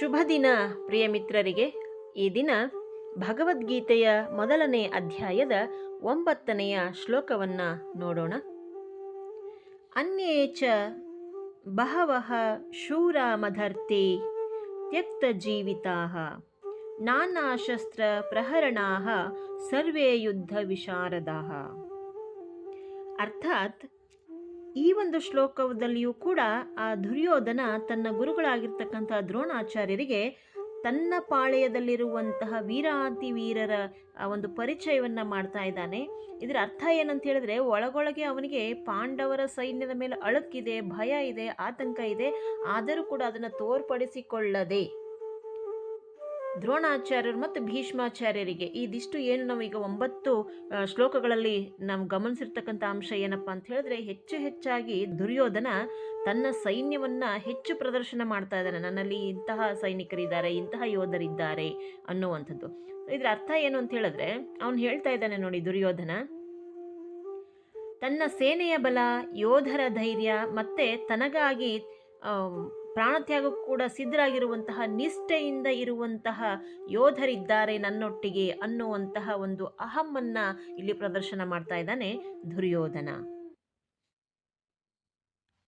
ಶುಭ ದಿನ, ಪ್ರಿಯ ಮಿತ್ರರಿಗೆ. ಈ ದಿನ ಭಗವದ್ಗೀತೆಯ ಮೊದಲನೇ ಅಧ್ಯಾಯದ ಒಂಬತ್ತನೆಯ ಶ್ಲೋಕವನ್ನು ನೋಡೋಣ. ಅನ್ಯೇ ಚ ಶೂರ ಮಧರ್ತಿ ತ್ಯಕ್ತ ಜೀವಿತಾ, ನಾನಾ ಶಸ್ತ್ರ ಪ್ರಹರಣಾ, ಸರ್ವೇ ಯುದ್ಧ ವಿಶಾರದಾ. ಅರ್ಥಾತ್ ಈ ಒಂದು ಶ್ಲೋಕದಲ್ಲಿಯೂ ಕೂಡ ಆ ದುರ್ಯೋಧನ ತನ್ನ ಗುರುಗಳಾಗಿರ್ತಕ್ಕಂತಹ ದ್ರೋಣಾಚಾರ್ಯರಿಗೆ ತನ್ನ ಪಾಳೆಯದಲ್ಲಿರುವಂತಹ ವೀರಾತಿ ವೀರರ ಆ ಒಂದು ಪರಿಚಯವನ್ನು ಮಾಡ್ತಾ ಇದ್ದಾನೆ. ಇದರ ಅರ್ಥ ಏನಂತ ಹೇಳಿದ್ರೆ ಒಳಗೊಳಗೆ ಅವನಿಗೆ ಪಾಂಡವರ ಸೈನ್ಯದ ಮೇಲೆ ಅಳುಕಿದೆ ಭಯ ಇದೆ, ಆತಂಕ ಇದೆ, ಆದರೂ ಕೂಡ ಅದನ್ನು ತೋರ್ಪಡಿಸಿಕೊಳ್ಳದೆ ದ್ರೋಣಾಚಾರ್ಯರು ಮತ್ತು ಭೀಷ್ಮಾಚಾರ್ಯರಿಗೆ ಇದಿಷ್ಟು ಏನು ನಾವೀಗ ಒಂಬತ್ತು ಶ್ಲೋಕಗಳಲ್ಲಿ ನಾವು ಗಮನಿಸಿರ್ತಕ್ಕಂಥ ಅಂಶ ಏನಪ್ಪ ಅಂತ ಹೇಳಿದ್ರೆ ಹೆಚ್ಚು ಹೆಚ್ಚಾಗಿ ದುರ್ಯೋಧನ ತನ್ನ ಸೈನ್ಯವನ್ನ ಹೆಚ್ಚು ಪ್ರದರ್ಶನ ಮಾಡ್ತಾ ಇದ್ದಾನೆ. ನನ್ನಲ್ಲಿ ಇಂತಹ ಸೈನಿಕರಿದ್ದಾರೆ, ಇಂತಹ ಯೋಧರಿದ್ದಾರೆ ಅನ್ನುವಂಥದ್ದು. ಇದರ ಅರ್ಥ ಏನು ಅಂತ ಹೇಳಿದ್ರೆ ಅವನು ಹೇಳ್ತಾ ಇದ್ದಾನೆ ನೋಡಿ ದುರ್ಯೋಧನ, ತನ್ನ ಸೇನೆಯ ಬಲ, ಯೋಧರ ಧೈರ್ಯ ಮತ್ತೆ ತನಗಾಗಿ ಆಮ್, ಪ್ರಾಣತ್ಯಾಗ ಕೂಡ ಸಿದ್ಧರಾಗಿರುವಂತಹ ನಿಷ್ಠೆಯಿಂದ ಇರುವಂತಹ ಯೋಧರಿದ್ದಾರೆ ನನ್ನೊಟ್ಟಿಗೆ ಅನ್ನುವಂತಹ ಒಂದು ಅಹಮ್ಮನ್ನ ಇಲ್ಲಿ ಪ್ರದರ್ಶನ ಮಾಡ್ತಾ ಇದ್ದಾನೆ ದುರ್ಯೋಧನ.